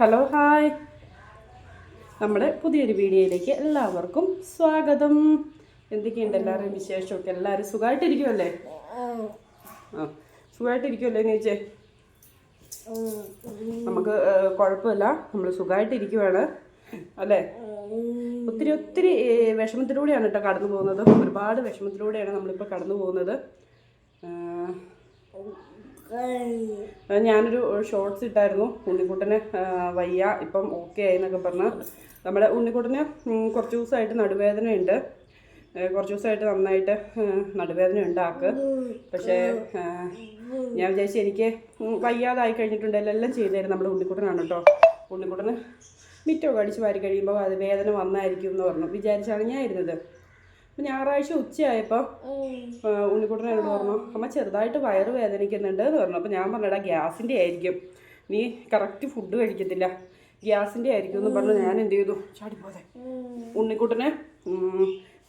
Hello hi നമ്മുടെ പുതിയൊരു വീഡിയോയിലേക്ക് എല്ലാവർക്കും സ്വാഗതം. എന്തൊക്കെയുണ്ട് എല്ലാവരുടെയും വിശേഷമൊക്കെ? എല്ലാവരും സുഖമായിട്ടിരിക്കുമല്ലേ ആ സുഖമായിട്ടിരിക്കുമല്ലേ നീച്ചേ നമുക്ക് കുഴപ്പമില്ല. നമ്മൾ സുഖമായിട്ടിരിക്കുവാണ്. അല്ലേ? ഒത്തിരി ഒത്തിരി വിഷമത്തിലൂടെയാണ് കേട്ടോ കടന്നു പോകുന്നത് ഒരുപാട് വിഷമത്തിലൂടെയാണ് നമ്മളിപ്പോൾ കടന്നു പോകുന്നത് ഞാനൊരു ഷോർട്സ് ഇട്ടായിരുന്നു. ഉണ്ണിക്കുട്ടന് വയ്യ. ഇപ്പം ഓക്കെ ആയി എന്നൊക്കെ പറഞ്ഞ്. നമ്മുടെ ഉണ്ണിക്കുട്ടന് കുറച്ച് ദിവസമായിട്ട് നടുവേദനയുണ്ട്. കുറച്ച് ദിവസമായിട്ട് നന്നായിട്ട് നടുവേദന ഉണ്ടാക്ക് പക്ഷേ ഞാൻ വിചാരിച്ചു എനിക്ക് വയ്യാതായി കഴിഞ്ഞിട്ടുണ്ടെങ്കിൽ എല്ലാം ചെയ്തു തരും നമ്മുടെ ഉണ്ണിക്കുട്ടനാണ് കേട്ടോ ഉണ്ണിക്കുട്ടന് മിറ്റമൊക്കെ അടിച്ച് വാരി കഴിയുമ്പോൾ അത് വേദന വന്നായിരിക്കും എന്ന് പറഞ്ഞു. വിചാരിച്ചാണ് ഞാൻ ഇരുന്നത്. അപ്പം ഞായറാഴ്ച ഉച്ചയായപ്പോൾ ഉണ്ണിക്കുട്ടൻ എന്നോട് പറഞ്ഞു അമ്മ ചെറുതായിട്ട് വയറ് വേദനിക്കുന്നുണ്ട് എന്ന് പറഞ്ഞു. അപ്പോൾ ഞാൻ പറഞ്ഞടാ ഗ്യാസിന്റെ ആയിരിക്കും. നീ കറക്റ്റ് ഫുഡ് കഴിക്കത്തില്ല. ഗ്യാസിന്റെ ആയിരിക്കും എന്ന് പറഞ്ഞു ഞാൻ എന്ത് ചെയ്തു? ചാടിപ്പോതെ ഉണ്ണിക്കുട്ടന്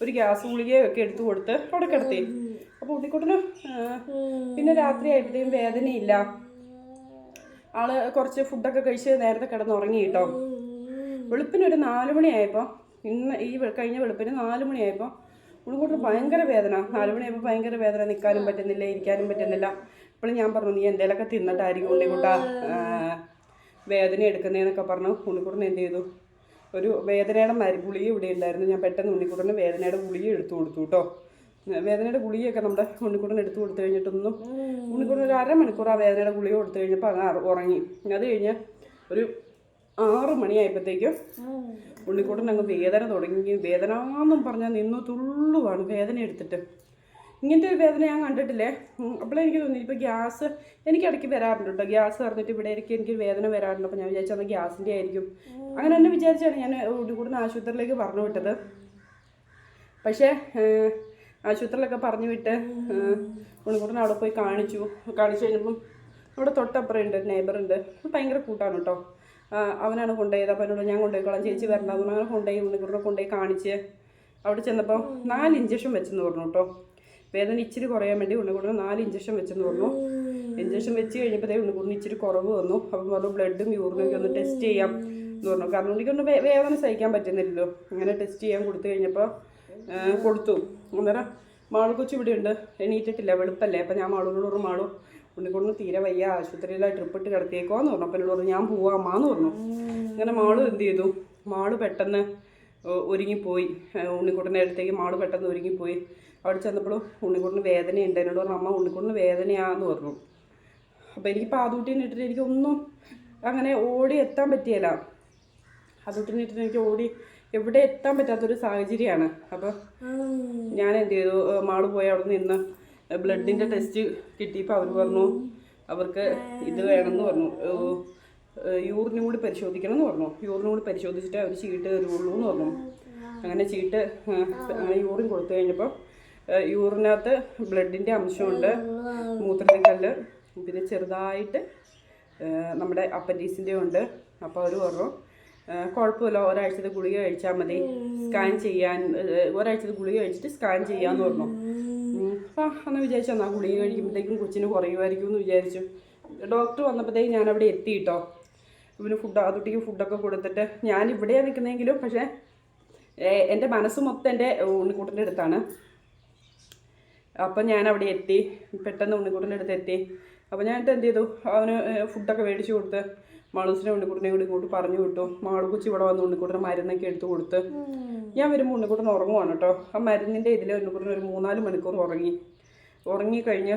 ഒരു ഗ്യാസ് ഗുളികയൊക്കെ എടുത്തു കൊടുത്ത് അവിടെ കിടത്തി. അപ്പോൾ ഉണ്ണിക്കുട്ടന് പിന്നെ രാത്രി ആയപ്പോഴത്തേക്കും വേദനയില്ല. ആൾ കുറച്ച് ഫുഡൊക്കെ കഴിച്ച് നേരത്തെ കിടന്നുറങ്ങി കേട്ടോ. വെളുപ്പിന് ഒരു നാല് മണിയായപ്പോൾ ഇന്ന് ഈ കഴിഞ്ഞ വെളുപ്പിന് നാല് മണിയായപ്പോൾ ഉണ്ണിക്കുട്ടന് ഭയങ്കര വേദന. നാല് മണിയായപ്പോൾ ഭയങ്കര വേദന. നിൽക്കാനും പറ്റുന്നില്ല ഇരിക്കാനും പറ്റുന്നില്ല. അപ്പോൾ ഞാൻ പറഞ്ഞു നീ എന്തേലൊക്കെ തിന്നിട്ടായിരിക്കും ഉണ്ണിക്കുട്ട വേദന എടുക്കുന്നതെന്നൊക്കെ പറഞ്ഞു. ഉണ്ണിക്കുട്ടൻ എന്ത് ചെയ്തു? ഒരു വേദനയുടെ മരു ഇവിടെ ഉണ്ടായിരുന്നു ഞാൻ പെട്ടെന്ന് ഉണ്ണിക്കുട്ടന് വേദനയുടെ ഗുളിക എടുത്തു കൊടുത്തു കേട്ടോ വേദനയുടെ ഗുളികയൊക്കെ നമ്മുടെ ഉണ്ണിക്കുട്ടൻ എടുത്തു കൊടുത്തു കഴിഞ്ഞിട്ടൊന്നും ഉണ്ണിക്കുട്ടൻ ഒരു അരമണിക്കൂർ ആ വേദനയുടെ ഗുളിക കൊടുത്തു കഴിഞ്ഞപ്പോൾ അങ്ങ് ഉറങ്ങി. അത് കഴിഞ്ഞ് ഒരു ആറ് മണിയായപ്പോഴത്തേക്കും പുള്ളിക്കൂട്ടൻ അങ്ങ് വേദന തുടങ്ങി. വേദന എന്നും പറഞ്ഞാൽ നിന്നു തുള്ളുവാണ് വേദന എടുത്തിട്ട് ഇങ്ങനത്തെ ഒരു വേദന ഞാൻ കണ്ടിട്ടില്ലേ? അപ്പോഴേ എനിക്ക് തോന്നി ഇപ്പോൾ ഗ്യാസ് എനിക്ക് ഇടയ്ക്ക് വരാറുണ്ട് കേട്ടോ ഗ്യാസ് പറഞ്ഞിട്ട് ഇവിടെ ഇടയ്ക്ക് എനിക്ക് വേദന വരാറുണ്ട്. അപ്പോൾ ഞാൻ വിചാരിച്ചത് ഗ്യാസിന്റെ ആയിരിക്കും. അങ്ങനെ തന്നെ വിചാരിച്ചാണ് ഞാൻ ഉള്ളിക്കൂടുന്ന ആശുപത്രിയിലേക്ക് പറഞ്ഞു വിട്ടത്. പക്ഷേ ആശുപത്രിയിലൊക്കെ പറഞ്ഞു വിട്ട് ഉള്ളിക്കൂടുന്ന അവിടെ പോയി കാണിച്ചു. കാണിച്ചു കഴിഞ്ഞപ്പം അവിടെ തൊട്ടപ്പുറം ഉണ്ട് നെയ്ബറുണ്ട് ഭയങ്കര കൂട്ടാണ് കേട്ടോ അവനാണ് കൊണ്ടുപോയത്. അപ്പോൾ എന്നോട് ഞാൻ കൊണ്ടുപോയിക്കോളാം ചേച്ചി വരണ്ടാന്ന് അങ്ങനെ കൊണ്ടുപോയി ഉണ്ണിക്കുറിനെ കൊണ്ടുപോയി കാണിച്ച്. അവിടെ ചെന്നപ്പോൾ നാല് ഇഞ്ചക്ഷൻ വെച്ചെന്ന് പറഞ്ഞു കേട്ടോ. വേദന ഇച്ചിരി കുറയാൻ വേണ്ടി ഉണ്ണിക്കുറിന് നാല് ഇഞ്ചക്ഷൻ വെച്ചെന്ന് പറഞ്ഞു. ഇഞ്ചക്ഷൻ വെച്ച് കഴിഞ്ഞപ്പോഴത്തേ ഉണ്ണിക്കുറിന് ഇച്ചിരി കുറവ് വന്നു. അപ്പം പറഞ്ഞു ബ്ലഡും യൂറിനും ഒക്കെ ഒന്ന് ടെസ്റ്റ് ചെയ്യാം. എന്ന് പറഞ്ഞു. കാരണം വേ- വേദന സഹിക്കാൻ പറ്റുന്നില്ലല്ലോ. അങ്ങനെ ടെസ്റ്റ് ചെയ്യാൻ കൊടുത്തു കഴിഞ്ഞപ്പോൾ കൊടുത്തു. അന്നേരം മാളു കൊച്ചു ഇവിടെ ഉണ്ട് എണീറ്റിട്ടില്ല വെളുപ്പല്ലേ. അപ്പം ഞാൻ മാളൂരോട് മാളു ഉണ്ണിക്കൊണ്ടു തീരെ വയ്യ ആശുപത്രിയിൽ ട്രിപ്പ് ഇട്ട് കിടത്തിയേക്കോന്ന് പറഞ്ഞു. അപ്പം എന്നോട് പറഞ്ഞു ഞാൻ പോവാം അമ്മാന്ന് പറഞ്ഞു. അങ്ങനെ മാൾ എന്ത് ചെയ്തു? മാൾ പെട്ടെന്ന് ഒരുങ്ങിപ്പോയി. ഉണ്ണിക്കുട്ടന്റെ അടുത്തേക്ക് മാൾ പെട്ടെന്ന് ഒരുങ്ങിപ്പോയി. അവിടെ ചെന്നപ്പോഴും ഉണ്ണിക്കുട്ടന് വേദനയുണ്ട്. എന്നോട് പറഞ്ഞു അമ്മ ഉണ്ണിക്കുട്ടന് വേദനയാന്ന് പറഞ്ഞു. അപ്പോൾ എനിക്ക് പാതൂട്ടീനെ ഇട്ടിട്ട് എനിക്കൊന്നും അങ്ങനെ ഓടി എത്താൻ പറ്റിയല്ല. പാതൂട്ടീനെ ഇട്ടിട്ട് എനിക്ക് ഓടി എവിടെ എത്താൻ പറ്റാത്തൊരു സാഹചര്യമാണ്. അപ്പോൾ ഞാൻ എന്ത് ചെയ്തു? മാൾ പോയി അവിടെ നിന്ന് ബ്ലഡിന്റെ ടെസ്റ്റ് കിട്ടിയപ്പോൾ അവർ പറഞ്ഞു അവർക്ക് ഇത് വേണമെന്ന് പറഞ്ഞു. യൂറിനും കൂടി പരിശോധിക്കണം എന്ന് പറഞ്ഞു. യൂറിനും കൂടി പരിശോധിച്ചിട്ട് അവർ ചീട്ട് തരുള്ളൂ എന്ന് പറഞ്ഞു. അങ്ങനെ ചീട്ട് അങ്ങനെ യൂറിൻ കൊടുത്തു കഴിഞ്ഞപ്പോൾ യൂറിനകത്ത് ബ്ലഡിന്റെ അംശമുണ്ട് മൂത്രത്തിൽ കല്ല് പിന്നെ ചെറുതായിട്ട് നമ്മുടെ അപ്പൻഡീസിന്റെ ഉണ്ട്. അപ്പോൾ അവർ പറഞ്ഞു കുഴപ്പമില്ല ഒരാഴ്ചത്തെ ഗുളിക കഴിച്ചാൽ മതി. സ്കാൻ ചെയ്യാൻ ഒരാഴ്ചത്തെ ഗുളിക കഴിച്ചിട്ട് സ്കാൻ ചെയ്യാമെന്ന് പറഞ്ഞു. ആ എന്ന് വിചാരിച്ചു എന്നാൽ ഗുളിക കഴിക്കുമ്പോഴത്തേക്കും കൊച്ചിന് കുറയുമായിരിക്കും എന്ന് വിചാരിച്ചു. ഡോക്ടർ വന്നപ്പോഴത്തേക്കും ഞാൻ അവിടെ എത്തി കേട്ടോ ഇവന് ഫുഡ് ആ കുട്ടിക്ക് ഫുഡൊക്കെ കൊടുത്തിട്ട് ഞാൻ ഇവിടെയാണ് നിൽക്കുന്നതെങ്കിലും പക്ഷേ എന്റെ മനസ്സ് മൊത്തം എന്റെ ഉണ്ണിക്കൂട്ടിന്റെ അടുത്താണ്. അപ്പം ഞാൻ അവിടെ എത്തി പെട്ടെന്ന് ഉണ്ണിക്കൂട്ടിന്റെ അടുത്ത് എത്തി. അപ്പോൾ ഞാൻ എന്ത് ചെയ്തു? അവന് ഫുഡൊക്കെ മേടിച്ച് കൊടുത്ത് മാളൂസിനെ ഉണ്ണിക്കുട്ടനെ കൂടി ഇങ്ങോട്ട് പറഞ്ഞു വിട്ടു. മാളു കൊച്ചി ഇവിടെ വന്ന് ഉണ്ണിക്കുട്ടന് മരുന്നൊക്കെ എടുത്തു കൊടുത്ത്. ഞാൻ വരുമ്പോൾ ഉണ്ണിക്കുട്ടൻ ഉറങ്ങുവാണ് കേട്ടോ. ആ മരുന്നിന്റെ ഇതിൽ ഉണ്ണിക്കുട്ടൻ ഒരു മൂന്നാൽ മണിക്കൂർ ഉറങ്ങി. ഉറങ്ങിക്കഴിഞ്ഞ്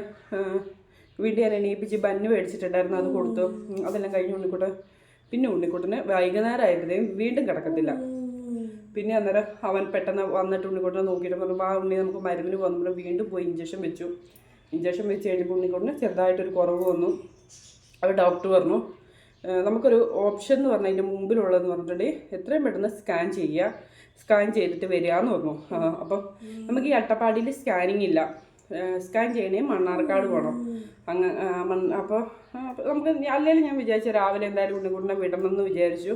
വീട്ടിൽ ഞാൻ എണീപ്പിച്ച് ബന്ന് മേടിച്ചിട്ടുണ്ടായിരുന്നു അത് കൊടുത്തു. അതെല്ലാം കഴിഞ്ഞ് ഉണ്ണിക്കുട്ടൻ പിന്നെ ഉണ്ണിക്കുട്ടന് വൈകുന്നേരം ആയപ്പോഴത്തേക്കും വീണ്ടും കിടക്കത്തില്ല. പിന്നെ അന്നേരം അവൻ പെട്ടെന്ന് വന്നിട്ട് ഉണ്ണിക്കുട്ടനെ നോക്കിയിട്ട് പറഞ്ഞു ആ ഉണ്ണി നമുക്ക് മരുന്നിന് വന്നപ്പോൾ വീണ്ടും പോയി ഇഞ്ചക്ഷൻ വെച്ചു. ഇഞ്ചക്ഷൻ വെച്ച് കഴിഞ്ഞപ്പോൾ ഉണ്ണിക്കുട്ടന് ചെറുതായിട്ടൊരു കുറവ് വന്നു. അത് ഡോക്ടർ പറഞ്ഞു "ഏഹ് നമുക്കൊരു ഓപ്ഷൻ എന്ന് പറഞ്ഞാൽ അതിന്റെ മുമ്പിലുള്ളതെന്ന് പറഞ്ഞിട്ടുണ്ടെങ്കിൽ എത്രയും പെട്ടെന്ന് സ്കാൻ ചെയ്യുക. സ്കാൻ ചെയ്തിട്ട് വരിക എന്ന് പറഞ്ഞു അപ്പം നമുക്ക് ഈ അട്ടപ്പാടിയിൽ സ്കാനിങ് ഇല്ല. സ്കാൻ ചെയ്യണേ മണ്ണാർക്കാട് പോകണം അങ്ങ് അപ്പോൾ നമുക്ക് അല്ലെങ്കിൽ ഞാൻ വിചാരിച്ചു രാവിലെ എന്തായാലും ഉണ്ണിക്കുട്ടനെ വിടണമെന്ന് വിചാരിച്ചു.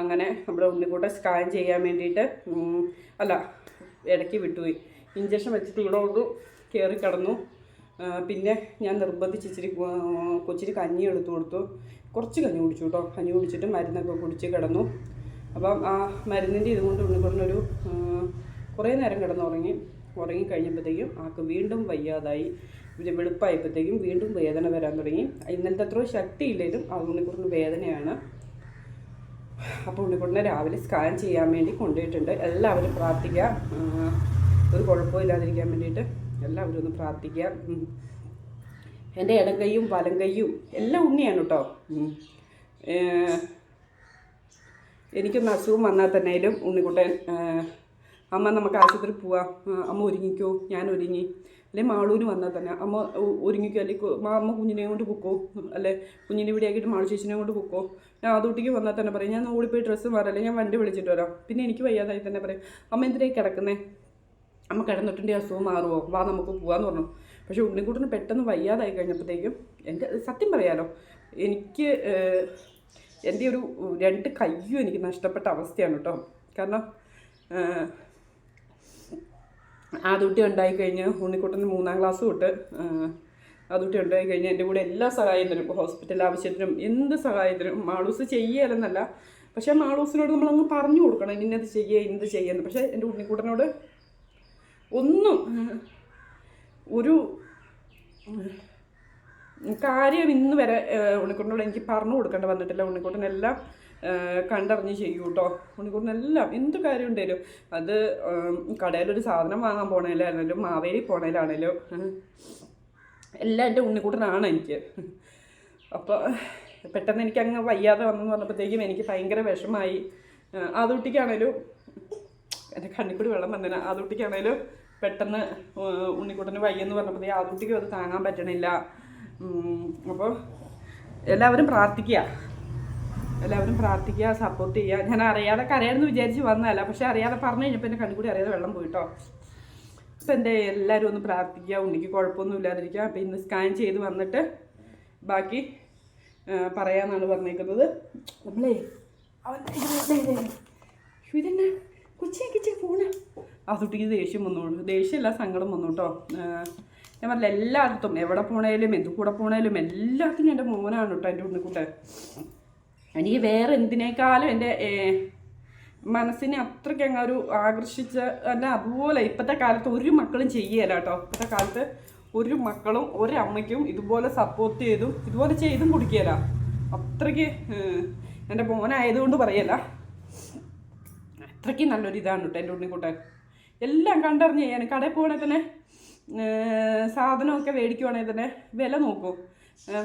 അങ്ങനെ നമ്മുടെ ഉണ്ണിക്കുട്ടൻ സ്കാൻ ചെയ്യാൻ വേണ്ടിയിട്ട് അല്ല ഇടയ്ക്ക് വിട്ടുപോയി. ഇഞ്ചക്ഷൻ വെച്ചിട്ട് ഇവിടെ കൊണ്ട് കയറി കിടന്നു. പിന്നെ ഞാൻ നിർബന്ധിച്ച് ഇച്ചിരി കൊച്ചിരി കഞ്ഞി എടുത്തു കൊടുത്തു. കുറച്ച് കഞ്ഞി കുടിച്ചു കേട്ടോ. കഞ്ഞി കുടിച്ചിട്ട് മരുന്നൊക്കെ കുടിച്ച് കിടന്നു. അപ്പം ആ മരുന്നിന്റെ ഇതുകൊണ്ട് ഉണ്ണിക്കുട്ടനൊരു ആ, കുറേ നേരം കിടന്നുറങ്ങി. ഉറങ്ങി കഴിഞ്ഞപ്പോഴത്തേക്കും ആൾക്ക് വീണ്ടും വയ്യാതായി. വെളുപ്പായപ്പോഴത്തേക്കും വീണ്ടും വേദന വരാൻ തുടങ്ങി. ഇന്നലത്തെ അത്ര ശക്തിയില്ലെങ്കിലും ആ ഉണ്ണിക്കുറിന് വേദനയാണ്. അപ്പോൾ ഉണ്ണിക്കുറിനെ രാവിലെ സ്കാൻ ചെയ്യാൻ വേണ്ടി കൊണ്ടുപോയിട്ടുണ്ട്. എല്ലാവരും പ്രാർത്ഥിക്കുക ഒരു കുഴപ്പമില്ലാതിരിക്കാൻ വേണ്ടിയിട്ട്. എല്ലാവരും ഒന്ന് പ്രാർത്ഥിക്കുക. എന്റെ ഇടം കൈയും വലം കൈയും എല്ലാം ഉണ്ണിയാണ് കേട്ടോ എനിക്കൊന്ന് അസുഖം വന്നാൽ തന്നെയും ഉണ്ണിക്കുട്ടൻ അമ്മ നമുക്ക് ആശുപത്രി പോവാം. അമ്മ ഒരുങ്ങിക്കോ ഞാൻ ഒരുങ്ങി. അല്ലെ മാളൂന് വന്നാൽ തന്നെ. അമ്മ ഒരുങ്ങിക്കോ അല്ലെങ്കിൽ അമ്മ കുഞ്ഞിനെ കൊണ്ട് പൊക്കോ. അല്ലെ കുഞ്ഞിനെ ഇവിടെ ആക്കിയിട്ട് മാളു ചേച്ചിനെ കൊണ്ട് പൊക്കോ. ഞാൻ ആദൂട്ടിക്ക് വന്നാൽ തന്നെ പറയും ഞാൻ ഓടിപ്പോയി ഡ്രസ്സ് മാറല്ലേ ഞാൻ വണ്ടി വിളിച്ചിട്ട് വരാം. പിന്നെ എനിക്ക് വയ്യാതായി തന്നെ പറയും. അമ്മ എന്തിനായി കിടക്കുന്നേ? അമ്മ കിടന്നിട്ടുണ്ടെങ്കിൽ അസുഖം മാറുമോ വാ നമുക്ക് പോകാമെന്ന് പറഞ്ഞു. പക്ഷേ ഉണ്ണിക്കുട്ടന് പെട്ടെന്ന് വയ്യാതായി കഴിഞ്ഞപ്പോഴത്തേക്കും എന്റെ സത്യം പറയാലോ എനിക്ക് എന്റെ ഒരു രണ്ട് കയ്യും എനിക്ക് നഷ്ടപ്പെട്ട അവസ്ഥയാണ് കേട്ടോ. കാരണം ആദൂട്ടി ഉണ്ടായി കഴിഞ്ഞ് ഉണ്ണിക്കുട്ടന് മൂന്നാം ക്ലാസ് തൊട്ട് ആദൂട്ടി ഉണ്ടായി കഴിഞ്ഞ് എന്റെ കൂടെ എല്ലാ സഹായത്തിനും ഹോസ്പിറ്റൽ ആവശ്യത്തിനും എന്ത് സഹായത്തിനും മാളൂസ് ചെയ്യലെന്നല്ല പക്ഷേ മാളൂസിനോട് നമ്മളങ്ങ് പറഞ്ഞു കൊടുക്കണം ഇന്നത് ചെയ്യുക എന്ത് ചെയ്യുന്നു പക്ഷേ എന്റെ ഉണ്ണിക്കുട്ടനോട് ഒന്നും. ഒരു കാര്യം ഇന്ന് വരെ ഉണ്ണിക്കുട്ടനോട് എനിക്ക് പറഞ്ഞു കൊടുക്കേണ്ട വന്നിട്ടില്ല. ഉണ്ണിക്കുട്ടനെല്ലാം കണ്ടറിഞ്ഞ് ചെയ്യൂ കേട്ടോ ഉണ്ണിക്കുട്ടനെല്ലാം എന്ത് കാര്യം ഉണ്ടേലും അത് കടയിലൊരു സാധനം വാങ്ങാൻ പോണേലാണേലും മാവേലി പോണേലാണേലും എല്ലാം എന്റെ ഉണ്ണിക്കുട്ടനാണ് എനിക്ക്. അപ്പോൾ പെട്ടെന്ന് എനിക്ക് അങ്ങ് വയ്യാതെ വന്നെന്ന് പറഞ്ഞപ്പോഴത്തേക്കും എനിക്ക് ഭയങ്കര വിഷമായി. ആദൂട്ടിക്കാണേലും എന്റെ കണ്ണിക്കൂടി വെള്ളം വന്നേനെ. ആദൂട്ടിക്കാണേലും പെട്ടെന്ന് ഉണ്ണിക്കുട്ടന് വയ്യെന്ന് പറഞ്ഞപ്പോഴത്തേക്ക് ആദൂട്ടിക്കും അത് താങ്ങാൻ പറ്റണില്ല. അപ്പോൾ എല്ലാവരും പ്രാർത്ഥിക്കുക എല്ലാവരും പ്രാർത്ഥിക്കുക സപ്പോർട്ട് ചെയ്യുക ഞാൻ അറിയാതെ കരയാണെന്ന് വിചാരിച്ച് വന്നതല്ല പക്ഷെ അറിയാതെ പറഞ്ഞു കഴിഞ്ഞപ്പോൾ എന്റെ കണ്ണുകൂടി അറിയാതെ വെള്ളം പോയിട്ടോ അപ്പം എന്റെ എല്ലാവരും ഒന്ന് പ്രാർത്ഥിക്കുക ഉണ്ണിക്ക് കുഴപ്പമൊന്നും ഇല്ലാതിരിക്കുക അപ്പം ഇന്ന് സ്കാൻ ചെയ്ത് വന്നിട്ട് ബാക്കി പറയാമെന്നാണ് പറഞ്ഞേക്കുന്നത്. നമ്മളേ അവൻ ഇതെന്നെ? കിച്ചേ പോണ ആ കുട്ടിക്ക് ദേഷ്യം വന്നു ദേഷ്യമല്ല സങ്കടം വന്നു കേട്ടോ ഞാൻ പറഞ്ഞില്ല എല്ലായിടത്തും എവിടെ പോണേലും എന്ത് കൂടെ പോണേലും എല്ലാത്തിനും എന്റെ മോനാണ് കേട്ടോ എന്റെ ഉണ്ണിക്കുട്ടൻ. എനിക്ക് വേറെ എന്തിനേക്കാളും എന്റെ മനസ്സിനെ അത്രയ്ക്ക് അങ്ങ് ഒരു ആകർഷിച്ച അല്ല അതുപോലെ ഇപ്പോഴത്തെ കാലത്ത് ഒരു മക്കളും ചെയ്യല കേട്ടോ ഇപ്പോഴത്തെ കാലത്ത് ഒരു മക്കളും ഒരു അമ്മയ്ക്കും ഇതുപോലെ സപ്പോർട്ട് ചെയ്തും ഇതുപോലെ ചെയ്തും കുടിക്കുകയില്ല അത്രയ്ക്ക് എന്റെ മോനായതുകൊണ്ട് പറയല. അത്രയ്ക്ക് നല്ലൊരു ഇതാണ് കേട്ടോ എന്റെ ഉണ്ണിക്കുട്ടൻ. എല്ലാം കണ്ടറിഞ്ഞ് ചെയ്യാൻ കടയിൽ പോകണേ തന്നെ സാധനമൊക്കെ മേടിക്കുവാണെങ്കിൽ തന്നെ വില നോക്കും.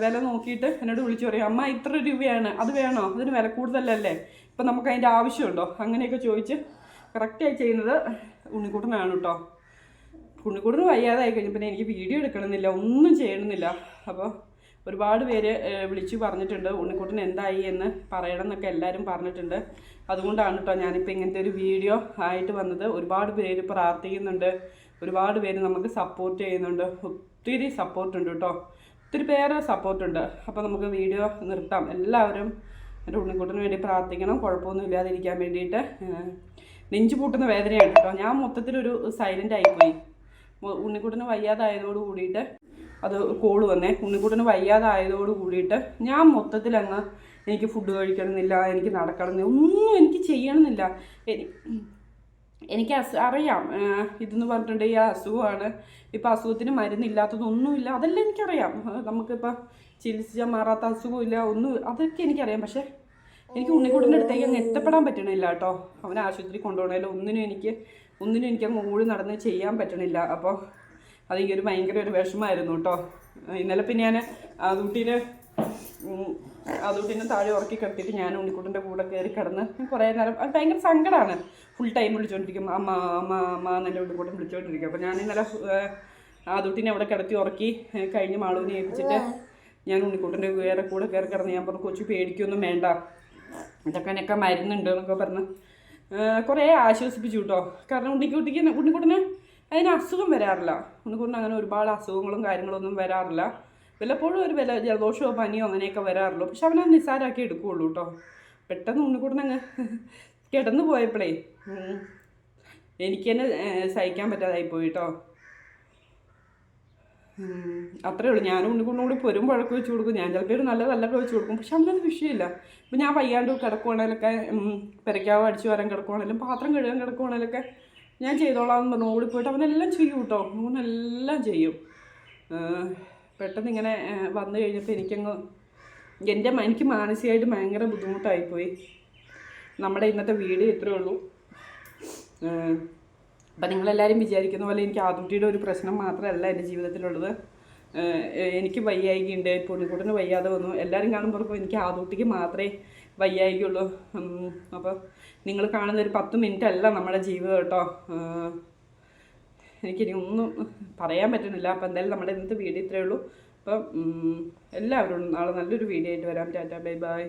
വില നോക്കിയിട്ട് എന്നോട് വിളിച്ചു പറയും അമ്മ ഇത്ര രൂപയാണ് അത് വേണോ? അതിന് വില കൂടുതലല്ലേ? ഇപ്പം നമുക്ക് അതിന്റെ ആവശ്യമുണ്ടോ? അങ്ങനെയൊക്കെ ചോദിച്ച് കറക്റ്റായി ചെയ്യുന്നത് ഉണ്ണിക്കൂട്ടനാണ് കേട്ടോ. ഉണ്ണിക്കൂട്ടന് വയ്യാതായി കഴിഞ്ഞപ്പോൾ എനിക്ക് വീഡിയോ എടുക്കണമെന്നില്ല ഒന്നും ചെയ്യണമെന്നില്ല. അപ്പോൾ ഒരുപാട് പേര് വിളിച്ചു പറഞ്ഞിട്ടുണ്ട്. ഉണ്ണിക്കുട്ടൻ എന്തായി എന്ന് പറയണം എന്നൊക്കെ എല്ലാവരും പറഞ്ഞിട്ടുണ്ട്. അതുകൊണ്ടാണ് കേട്ടോ ഞാനിപ്പോൾ ഇങ്ങനത്തെ ഒരു വീഡിയോ ആയിട്ട് വന്നത്. ഒരുപാട് പേര് പ്രാർത്ഥിക്കുന്നുണ്ട്. ഒരുപാട് പേര് നമുക്ക് സപ്പോർട്ട് ചെയ്യുന്നുണ്ട്. ഒത്തിരി സപ്പോർട്ടുണ്ട് കേട്ടോ ഒത്തിരി പേരെ സപ്പോർട്ടുണ്ട് അപ്പോൾ നമുക്ക് വീഡിയോ നിർത്താം. എല്ലാവരും എന്റെ ഉണ്ണിക്കുട്ടന് വേണ്ടി പ്രാർത്ഥിക്കണം. കുഴപ്പമൊന്നും ഇല്ലാതിരിക്കാൻ വേണ്ടിയിട്ട്. നെഞ്ചു പൂട്ടുന്ന വേദനയാണ് കേട്ടോ ഞാൻ മൊത്തത്തിലൊരു സൈലന്റ് ആയിപ്പോയി. ഉണ്ണിക്കുട്ടന് വയ്യാതായതോട് കൂടിയിട്ട് അത് കോൾ വന്നേ. ഉണ്ണിക്കുട്ടന് വയ്യാതായതോട് കൂടിയിട്ട് ഞാൻ മൊത്തത്തിൽ അങ്ങ് എനിക്ക് ഫുഡ് കഴിക്കണമെന്നില്ല എനിക്ക് നടക്കണമെന്നില്ല ഒന്നും എനിക്ക് ചെയ്യണമെന്നില്ല. എനി- എനിക്ക് അസു അറിയാം. ഇതെന്ന് പറഞ്ഞിട്ടുണ്ടെങ്കിൽ ഈ അസുഖമാണ്. ഇപ്പം അസുഖത്തിന് മരുന്നില്ലാത്തതൊന്നുമില്ല. അതെല്ലാം എനിക്കറിയാം. നമുക്കിപ്പോൾ ചികിത്സിച്ചാൽ മാറാത്ത അസുഖമില്ല ഒന്നും അതൊക്കെ എനിക്കറിയാം. പക്ഷേ എനിക്ക് ഉണ്ണിക്കുട്ടന്റെ അടുത്തേക്ക് അങ്ങ് എത്തപ്പെടാൻ പറ്റണില്ല കേട്ടോ. അവനെ ആശുപത്രി കൊണ്ടുപോകണമല്ലോ ഒന്നിനും എനിക്ക് ഒന്നിനും എനിക്ക് അങ്ങ് ഓടി നടന്ന് ചെയ്യാൻ പറ്റണില്ല. അപ്പോൾ അതെനിക്കൊരു ഭയങ്കര ഒരു വിഷമമായിരുന്നു കേട്ടോ. ഇന്നലെ പിന്നെ ഞാൻ ആദൂട്ടീനെ ആദൂട്ടീനെ താഴെ ഉറക്കി കിടത്തിയിട്ട് ഞാൻ ഉണ്ണിക്കുട്ടന്റെ കൂടെ കയറി കിടന്ന് കുറേ നേരം അത് ഭയങ്കര സങ്കടമാണ് ഫുൾ ടൈം വിളിച്ചുകൊണ്ടിരിക്കും അമ്മ അമ്മ അമ്മ എന്നെ ഉണ്ണിക്കുട്ടൻ വിളിച്ചുകൊണ്ടിരിക്കും അപ്പോൾ ഞാൻ ഇന്നലെ അതുട്ടിനെ അവിടെ കിടത്തി ഉറക്കി കഴിഞ്ഞ് മാളൂനെ ഏൽപ്പിച്ചിട്ട് ഞാൻ ഉണ്ണിക്കുട്ടന്റെ വേറെ കൂടെ കയറി കിടന്ന് ഞാൻ പറഞ്ഞു കൊച്ചു പേടിക്കൊന്നും വേണ്ട. ഇതൊക്കെ എന്നൊക്കെ മരുന്നുണ്ട് എന്നൊക്കെ പറഞ്ഞ് കുറേ ആശ്വസിപ്പിച്ചു കേട്ടോ. കാരണം ഉണ്ണിക്കുട്ടിക്ക് ഉണ്ണിക്കുട്ടന് അതിന് അസുഖം വരാറില്ല. അതുകൊണ്ട് അങ്ങനെ ഒരുപാട് അസുഖങ്ങളും കാര്യങ്ങളൊന്നും വരാറില്ല. വല്ലപ്പോഴും ഒരു വില ജലദോഷമോ പനിയോ അങ്ങനെയൊക്കെ വരാറുള്ളൂ. പക്ഷെ അവനത് നിസ്സാരമാക്കി എടുക്കുകയുള്ളൂ കേട്ടോ. പെട്ടെന്ന് ഉണ്ണിക്കുട്ടനങ്ങ് കിടന്നു പോയപ്പോഴേ എനിക്ക് തന്നെ സഹിക്കാൻ പറ്റാതായി പോയി കേട്ടോ. അത്രേ ഉള്ളൂ. ഞാനും ഉണ്ണിക്കൊണ്ടും കൂടി പൊരും പഴക്കം വെച്ച് കൊടുക്കും. ഞാൻ ചിലപ്പോൾ ഒരു നല്ലതല്ലൊക്കെ വെച്ച് കൊടുക്കും. പക്ഷെ അവനത് വിഷയമില്ല. ഇപ്പം ഞാൻ വയ്യാണ്ട് കിടക്കുവാണേലൊക്കെ പെരയ്ക്കാവ് അടിച്ചു വരാൻ കിടക്കുവാണേലും പാത്രം കഴുകാൻ കിടക്കുവാണേലൊക്കെ ഞാൻ ചെയ്തോളാം എന്ന് പറഞ്ഞു. ഓടി പോയിട്ട് അവനെല്ലാം ചെയ്യും കേട്ടോ അവനെല്ലാം ചെയ്യും. പെട്ടെന്ന് ഇങ്ങനെ വന്നു കഴിഞ്ഞപ്പോൾ എനിക്കങ്ങ് എന്റെ എനിക്ക് മാനസികമായിട്ട് ഭയങ്കര ബുദ്ധിമുട്ടായിപ്പോയി. നമ്മുടെ ഇന്നത്തെ വീഡിയോ ഇത്രയേ ഉള്ളൂ. അപ്പം നിങ്ങളെല്ലാവരും വിചാരിക്കുന്ന പോലെ എനിക്ക് ആതുട്ടിയുടെ ഒരു പ്രശ്നം മാത്രമല്ല എന്റെ ജീവിതത്തിലുള്ളത്. എനിക്ക് വയ്യായികയുണ്ട് പൊണ്ണിക്കൂട്ടിന് വയ്യാതെ വന്നു. എല്ലാവരും കാണുമ്പോൾ എനിക്ക് ആതുട്ടിക്ക് മാത്രമേ വയ്യായികയുള്ളൂ അപ്പോൾ നിങ്ങൾ കാണുന്ന ഒരു പത്ത് മിനിറ്റ് അല്ല നമ്മുടെ ജീവിതം കേട്ടോ. എനിക്കിനി ഒന്നും പറയാൻ പറ്റുന്നില്ല. അപ്പോൾ എന്തായാലും നമ്മുടെ ഇന്നത്തെ വീഡിയോ ഇത്രയേ ഉള്ളൂ. അപ്പം എല്ലാവരും നാളെ നല്ലൊരു വീഡിയോ ആയിട്ട് വരാം. Tata bye bye.